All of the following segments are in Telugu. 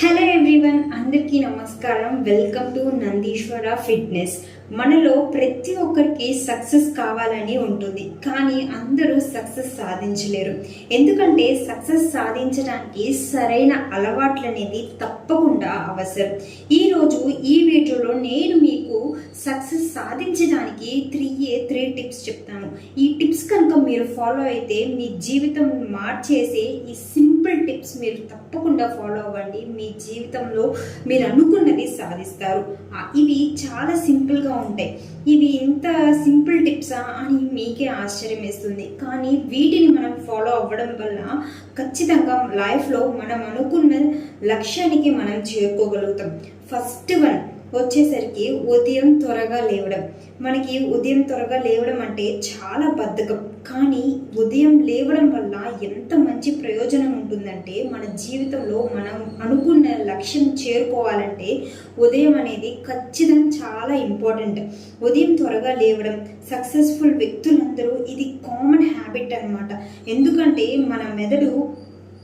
హలో ఎవ్రీవన్ అందరికీ నమస్కారం. వెల్కమ్ టు నందీశ్వర ఫిట్నెస్ మనలో ప్రతి ఒక్కరికి సక్సెస్ కావాలని ఉంటుంది. కానీ అందరూ సక్సెస్ సాధించలేరు. ఎందుకంటే సక్సెస్ సాధించడానికి సరైన అలవాట్లు అనేది తప్పకుండా అవసరం. ఈరోజు ఈ వీడియోలో నేను మీకు సక్సెస్ సాధించడానికి త్రీ ఏ త్రీ టిప్స్ చెప్తాను. ఈ టిప్స్ కనుక మీరు ఫాలో అయితే మీ జీవితం మార్చేసే ఈ సింపుల్ టిప్స్ మీరు తప్పకుండా ఫాలో అవ్వండి. మీ జీవితంలో మీరు అనుకున్నది సాధిస్తారు. ఇవి చాలా సింపుల్గా ఉంటాయి. ఇవి ఇంత సింపుల్ టిప్సా అని మీకే ఆశ్చర్యం వేస్తుంది. కానీ వీటిని మనం ఫాలో అవ్వడం వల్ల ఖచ్చితంగా లైఫ్లో మనం అనుకున్న లక్ష్యానికి మనం చేరుకోగలుగుతాం. ఫస్ట్ వన్ వచ్చేసరికి ఉదయం త్వరగా లేవడం. మనకి ఉదయం త్వరగా లేవడం అంటే చాలా బద్ధకం. కానీ ఉదయం లేవడం వల్ల ఎంత మంచి ప్రయోజనం ఉంటుందంటే మన జీవితంలో మనం అనుకున్న లక్ష్యం చేరుకోవాలంటే ఉదయం అనేది ఖచ్చితంగా చాలా ఇంపార్టెంట్. ఉదయం త్వరగా లేవడం సక్సెస్ఫుల్ వ్యక్తులందరూ ఇది కామన్ హ్యాబిట్ అనమాట ఎందుకంటే మన మెదడు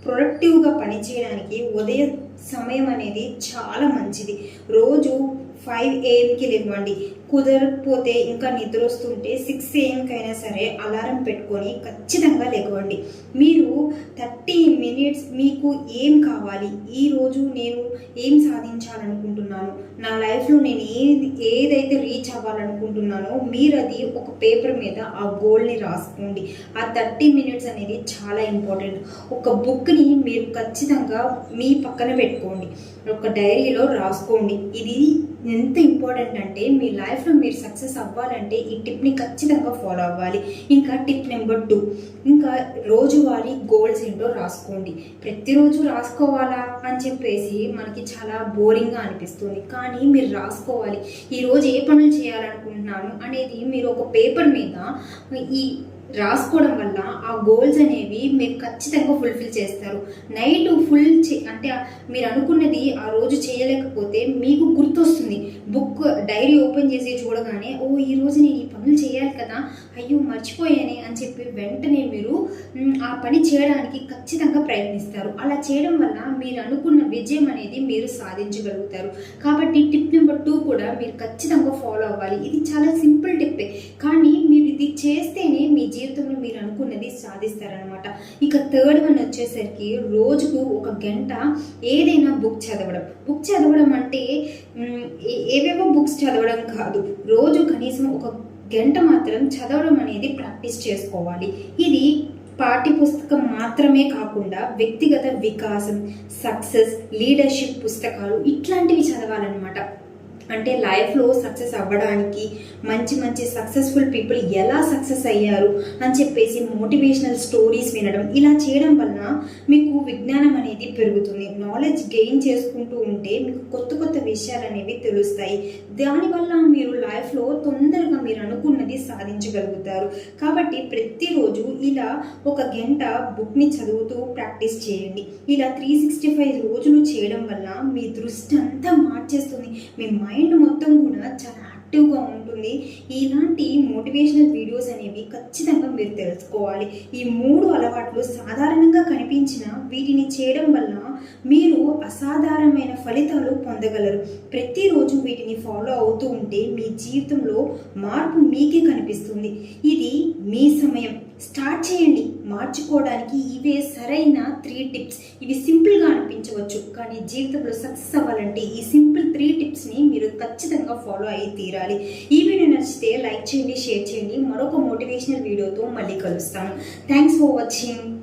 ప్రొడక్టివ్గా పనిచేయడానికి ఉదయం సమయం అనేది చాలా మంచిది. రోజు ఫైవ్ ఏఎంకి లేవండి. కుదరకపోతే ఇంకా నిద్ర వస్తుంటే సిక్స్ ఏఎంకైనా సరే అలారం పెట్టుకొని ఖచ్చితంగా లేవండి. మీరు థర్టీ మినిట్స్ మీకు ఏం కావాలి? ఈరోజు నేను ఏం సాధించాలనుకుంటున్నాను? నా లైఫ్లో నేను ఏది ఏదైతే రీచ్ అవ్వాలనుకుంటున్నానో మీరు అది ఒక పేపర్ మీద ఆ గోల్ని రాసుకోండి. ఆ థర్టీ మినిట్స్ అనేది చాలా ఇంపార్టెంట్. ఒక బుక్ని మీరు ఖచ్చితంగా మీ పక్కన పెట్టుకోండి. ఒక డైరీలో రాసుకోండి. ఇది ఎంత ఇంపార్టెంట్ అంటే మీ లైఫ్లో మీరు సక్సెస్ అవ్వాలంటే ఈ టిప్ని ఖచ్చితంగా ఫాలో అవ్వాలి. ఇంకా టిప్ నెంబర్ టూ ఇంకా రోజువారీ గోల్స్ ఏంటో రాసుకోండి. ప్రతిరోజు రాసుకోవాలా అని చెప్పేసి మనకి చాలా బోరింగ్గా అనిపిస్తుంది. కానీ మీరు రాసుకోవాలి. ఈరోజు ఏ పనులు చేయాలనుకుంటున్నాను అనేది మీరు ఒక పేపర్ మీద ఈ రాసుకోవడం వల్ల ఆ గోల్స్ అనేవి మీరు ఖచ్చితంగా ఫుల్ఫిల్ చేస్తారు. నైట్ ఫుల్ అంటే మీరు అనుకున్నది ఆ రోజు చేయలేకపోతే మీకు గుర్తొస్తుంది. బుక్ డైరీ ఓపెన్ చేసి చూడగానే ఓ ఈ రోజు నేను ఈ పనులు చేయాలి కదా అయ్యో మర్చిపోయానే అని చెప్పి వెంటనే మీరు ఆ పని చేయడానికి ఖచ్చితంగా ప్రయత్నిస్తారు. అలా చేయడం వల్ల మీరు అనుకున్న విజయం అనేది మీరు సాధించగలుగుతారు. కాబట్టి టిప్ నెంబర్ టూ కూడా మీరు ఖచ్చితంగా ఫాలో అవ్వాలి. ఇది చాలా సింపుల్ టిప్పే కానీ మీరు ఇది చేస్తేనే జీవితంలో మీరు అనుకున్నది సాధిస్తారనమాట ఇక థర్డ్ వన్ వచ్చేసరికి రోజుకు ఒక గంట ఏదైనా బుక్ చదవడం. బుక్ చదవడం అంటే ఏవేవో బుక్స్ చదవడం కాదు. రోజు కనీసం ఒక గంట మాత్రం చదవడం అనేది ప్రాక్టీస్ చేసుకోవాలి. ఇది పాఠ్య పుస్తకం మాత్రమే కాకుండా వ్యక్తిగత వికాసం సక్సెస్ లీడర్షిప్ పుస్తకాలు ఇట్లాంటివి చదవాలన్నమాట. అంటే లైఫ్లో సక్సెస్ అవ్వడానికి మంచి మంచి సక్సెస్ఫుల్ పీపుల్ ఎలా సక్సెస్ అయ్యారు అని చెప్పేసి మోటివేషనల్ స్టోరీస్ వినడం ఇలా చేయడం వలన మీకు విజ్ఞానం అనేది పెరుగుతుంది. నాలెడ్జ్ గెయిన్ చేసుకుంటూ ఉంటే మీకు కొత్త కొత్త విషయాలు అనేవి తెలుస్తాయి. దానివల్ల మీరు లైఫ్లో తొందరగా మీరు అనుకున్నది సాధించగలుగుతారు. కాబట్టి ప్రతిరోజు ఇలా ఒక గంట బుక్ని చదువుతూ ప్రాక్టీస్ చేయండి. ఇలా త్రీ సిక్స్టీ ఫైవ్ రోజులు చేయడం వల్ల మీ దృష్టి అంతా మార్చేస్తుంది. మీ మైండ్ మొత్తం కూడా చాలా యాక్టివ్గా ఉంటుంది. ఇలాంటి మోటివేషనల్ వీడియోస్ అనేవి ఖచ్చితంగా మీరు తెలుసుకోవాలి. ఈ మూడు అలవాట్లు సాధారణంగా కనిపించిన వీటిని చేయడం వల్ల మీరు అసాధారణమైన ఫలితాలు పొందగలరు. ప్రతిరోజు వీటిని ఫాలో అవుతూ ఉంటే మీ జీవితంలో మార్పు మీకే కనిపిస్తుంది. ఇది మీ సమయం. స్టార్ట్ చేయండి. మార్చుకోవడానికి ఇవే సరైన త్రీ టిప్స్. ఇవి సింపుల్గా అనిపించవచ్చు కానీ జీవితంలో సక్సెస్ అవ్వాలంటే ఈ సింపుల్ త్రీ టిప్స్ని మీరు ఖచ్చితంగా ఫాలో అయ్యి తీరాలి. ఈ వీడియో నచ్చితే లైక్ చేయండి షేర్ చేయండి. మరొక మోటివేషనల్ వీడియోతో మళ్ళీ కలుస్తాను థ్యాంక్స్ ఫర్ వాచింగ్.